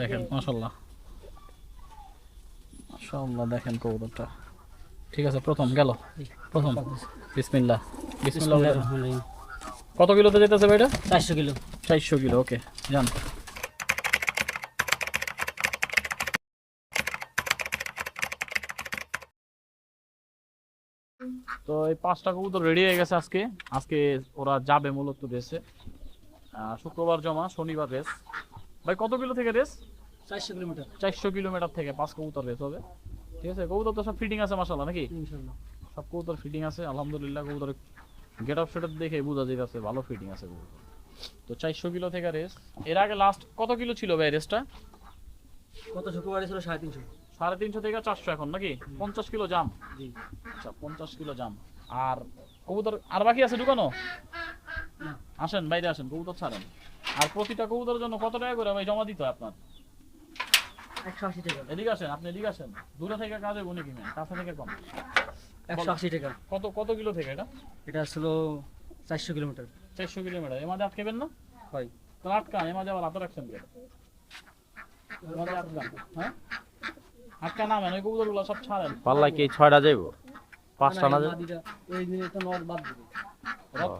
দেখেন মাশাল্লাহ মাশাল্লাহ দেখেন কবুতরটা। ঠিক আছে প্রথম গেল। প্রথম। বিসমিল্লাহ। বিসমিল্লাহ। কত কিলোতে যেতেছে ভাই এটা চারশো কিলো। চারশো কিলো ওকে যান। তো এই পাঁচটা কবুতর রেডি হয়ে গেছে আজকে। আজকে ওরা যাবে মূলত রেসে শুক্রবার জমা শনিবার রেস ভাই কত কিলো থেকে রেস? চারশো কিলোমিটার। চারশো কিলোমিটার থেকে পাঁচ কবুতর রেস হবে। ঠিক আছে কবুতর তো সব ফিটিং আছে মাসাল্লাহ নাকি? সব কবুতর ফিটিং আছে আলহামদুলিল্লাহ কবুতর গেট অফ সেটআপ দেখে বোঝা যাইতেছে ভালো ফিটিং আছে কবুতর। তো চারশো কিলো থেকে রেস। এর আগে লাস্ট কত কিলো ছিল ভাই রেসটা? কত শুক্রবারে ছিল সাড়ে তিনশো। সাড়ে তিনশো থেকে চারশো এখন নাকি? পঞ্চাশ কিলো জাম। জি। আচ্ছা পঞ্চাশ কিলো জাম। আর কবুতর আর বাকি আছে ঢুকানো। আসেন বাইরে আসেন কবুতর ছাড়েন। আর প্রতিটা কবুতরের জন্য কত টাকা করে ভাই জমা দিতে হয় আপনার? একশো এদিকে আসেন আপনি এদিকে আসেন। দূরে থেকে কাজে গুনে কিনে কাছে থেকে কম। একশো আশি টাকা। কত কত কিলো থেকে এটা? এটা ছিল চারশো কিলোমিটার। চারশো কিলোমিটার। এর মাঝে আটকেবেন না? হয়। তাহলে আটকান এর মাঝে আবার হাতে রাখছেন কেন? মাঝে আটকান হ্যাঁ? আটকা নামেন ওই কবুতরগুলো সব ছাড়েন। পাল্লা কি ছয়টা যাইব? পাঁচটা না যাইব? এই দিনে তো নর বাদ দিবে। রথ-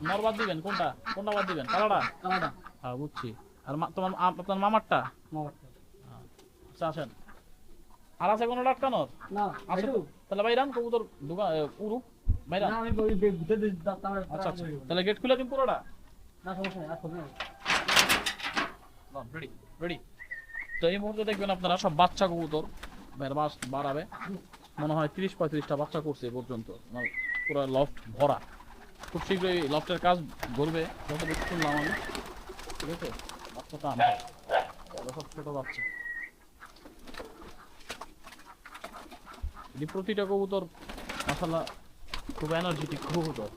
নর বাদ দিবেন কোনটা? কোনটা বাদ দিবেন? কালাটা কালাডা। হ্যাঁ বুঝছি। আর তোমার আপনার মামারটা? মামারটা। আচ্ছা আসেন। আর আছে কোনো না আছে? তাহলে বাইরান কবুতর ঢুকা উরুক বাইরান না আমি ওই বে- ভিতরে দিয়ে দাঁত আমার আচ্ছা আচ্ছা। তাহলে গেট খুলে দিন পুরোটা। না সমস্যা নেই আর হবে না। রেডি রেডি তো এই মুহূর্তে দেখবেন আপনারা সব বাচ্চা কবুতর বাড়াবে। মনে হয় তিরিশ পঁয়ত্রিশটা বাচ্চা করছে এ পর্যন্ত। পুরো লফট ভরা। খুব শীঘ্রই লফটের কাজ করবে যত বেশি শুনলাম আমি ঠিক আছে? বাচ্চা টান এগুলো সব ছোট বাচ্চা। প্রতিটা কবুতর মাসাল্লাহ খুব এনার্জেটিক কবুতর।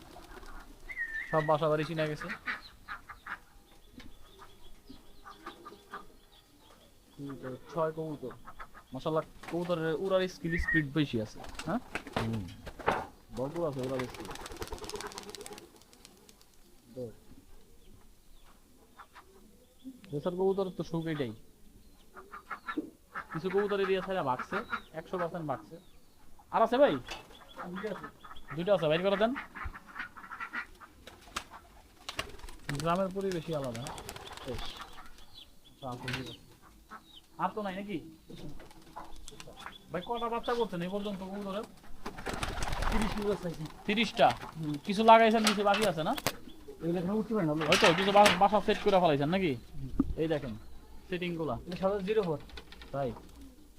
সব বাসা বাড়ি চিনা গেছে। ছয় কবুতর। মাসাল্লাহ কবুতরের উড়ার স্কিল স্পিড বেশি আছে হ্যাঁ? ভরপুর আছে উড়ার স্কিল। দেশের কবুতরের তো সুখ এটাই কিছু কবুতর এরিয়া ছাড়া ভাগছে একশো পার্সেন্ট ভাগছে আর আছে ভাই? দুইটা আছে বাইর করে দেন। গ্রামের পরিবেশই আলাদা। আর তো নাই নাকি? ভাই কটা বাচ্চা করছেন এই পর্যন্ত কবুতরের? তিরিশটা। কিছু লাগাইছেন কিছু বাকি আছে না? এগুলো এখানে উঠতে পারে না হয়তো কিছু বাসা সেট করে ফেলাইছেন নাকি? এই দেখেন সেটিংগুলা এটা জিরো ফোর তাই?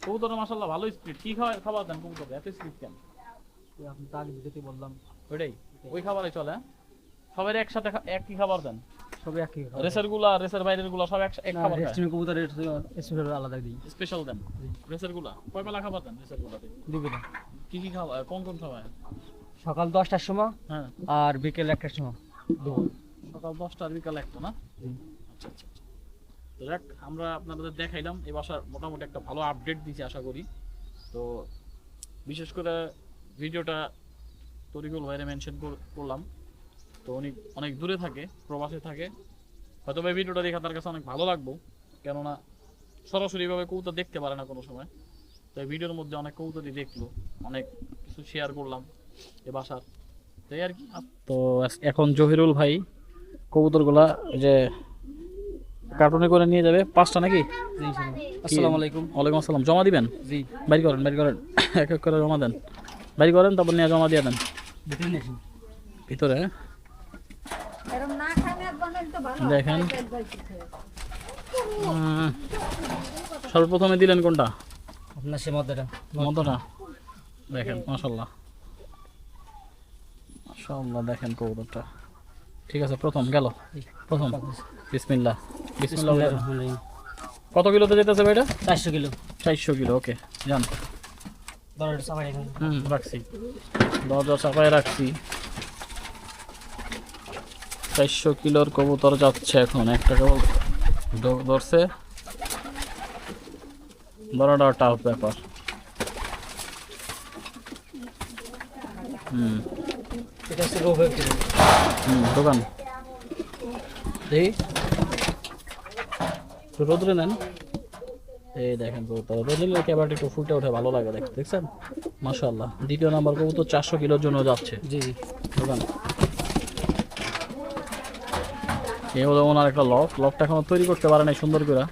কবুতরের মাসাল্লাহ ভালো স্পিড কি খাওয়া খাবার দেন কবুতর এত স্পিড কেন? আপনি তো আগে বললাম। ওইটাই? ওই খাবারই চলে? সবাই একসাথে একই খাবার দেন? সবই একই রেসেরগুলা রেসের বাইরেরগুলা সব এক খাবার স্পেশাল আলাদা দিই। স্পেশাল দেন? রেসেরগুলা কয় বেলা খাবার দেন রেসের গুলাতে দিবে না। কি কি খাবার কোন কোন খাবার? সকাল দশটার সময় হ্যাঁ। আর বিকেল একটার সময়। সকাল দশটা আর বিকাল একটা না? আচ্ছা আচ্ছা আচ্ছা। তো যাক আমরা আপনাদের দেখাইলাম। এই বাসার মোটামুটি একটা ভালো আপডেট দিয়েছি আশা করি। তো বিশেষ করে ভিডিওটা তরিকুল ভাইরে মেনশন করলাম। তো উনি অনেক দূরে থাকে প্রবাসে থাকে। হয়তো এই ভিডিওটা দেখে তার কাছে অনেক ভালো লাগবো। কেননা সরাসরিভাবে কবুতর দেখতে পারে না কোনো সময়। তো এই ভিডিওর মধ্যে অনেক কবুতরই দেখল অনেক কিছু শেয়ার করলাম এ বাসার। তাই আর কি। তো এখন জহিরুল ভাই কবুতরগুলা যে কার্টুনে করে নিয়ে যাবে। পাঁচটা নাকি। আসসালামু আলাইকুম। ওয়ালাইকুম আসসালাম। জমা দিবেন? জি। বাইর করেন বাইর করেন। এক এক করে জমা দেন। বাইর করেন তারপর নিয়ে জমা দিয়ে দেন। ভিতরে হ্যাঁ? দেখেন। সর্বপ্রথমে দিলেন কোনটা? আপনার সে মধ্যটা মতটা দেখেন মাশাল্লাহ মাশাল্লাহ দেখেন কবুতরটা। ঠিক আছে প্রথম গেল। প্রথম। বিসমিল্লাহ। বিসমিল্লাহ কত কিলোতে যেতেছে ভাই এটা চারশো কিলো। চারশো কিলো ওকে যান। হুম রাখছি। দরজা চাপায় রাখছি। চারশো কিলোর কবুতর যাচ্ছে এখন। একটা কেবল ধরছে। ধরাটা টাফ ব্যাপার। হুম। এটা হচ্ছে দোকান। দেখি একটু নেন। এই দেখেন কবুতর রোজিলের একেবারে একটু ফুটে ওঠে ভালো লাগে দেখতে দেখছেন? মাশাআল্লাহ। দ্বিতীয় নাম্বার কবুতর চারশো কিলোর জন্য যাচ্ছে। জি জি। দোকান। এই হলো ওনার একটা লক। লকটা এখনও তৈরি করতে পারে নাই সুন্দর করে।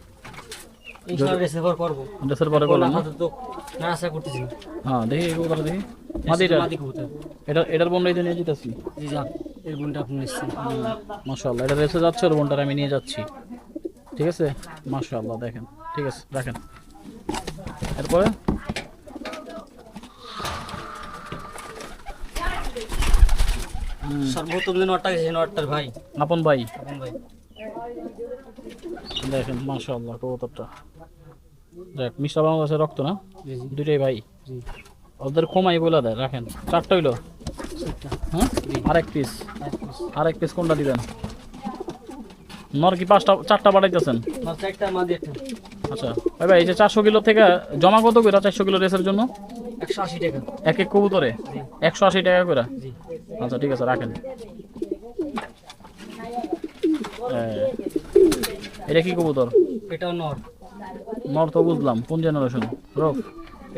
ইনশাআল্লাহ রেসিভার পরে করলেন না। তো করতেছি। হ্যাঁ দেখি এই দেখি। মাদিটা এটা এটার বোনটাই তো নিয়ে যেতেছি। জি যা এর গুণটা আপনি নিচ্ছেন মাশাআল্লাহ এটা রেসে যাচ্ছে ওর বোনটার আমি নিয়ে যাচ্ছি। ঠিক আছে? মাশাআল্লাহ দেখেন। ঠিক আছে রাখেন। এরপরে? সর্বোত্তম যে নটটা গেছে নটটার ভাই। আপন ভাই। আপন ভাই। দেখেন মাশাআল্লাহ কবুতরটা। দেখ মিশ্রা বাংলাদেশের রক্ত না? দুইটাই ভাই। ওদের কমাই বলে দেয় রাখেন। চারটা হইল? হ্যাঁ। আরেক পিস আরেক পিস কোনটা দিবেন? নর কি পাঁচটা চারটা পাঠাইতেছেন আচ্ছা ভাই ভাই এই যে চারশো কিলো থেকে জমা কত করে চারশো কিলো রেসের জন্য? একশো আশি টাকা। এক এক কবুতরে? একশো আশি টাকা করে আচ্ছা ঠিক আছে রাখেন। এটা কি কবুতর? এটাও নর। তো বুঝলাম কোন জেনারেশন রফ?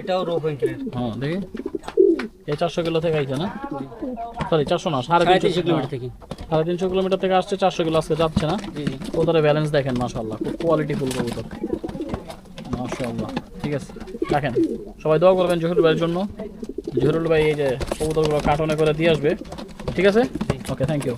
এটাও রো ব্যাংকের হ্যাঁ দেখি। এই চারশো কিলো থেকে আইছে না? সরি চারশো না সাড়ে তিনশো কিলোমিটার থেকে। সাড়ে তিনশো কিলোমিটার থেকে আসছে চারশো কিলো আজকে যাচ্ছে না? জি ব্যালেন্স দেখেন মাশাল্লাহ খুব কোয়ালিটি ফুল কবুতর মাশাল্লাহ ঠিক আছে। রাখেন সবাই দোয়া করবেন জহুরুল ভাইয়ের জন্য। জহুরুল ভাই এই যে কবুতরগুলো কার্টনে করে দিয়ে আসবে। ঠিক আছে? Okay thank you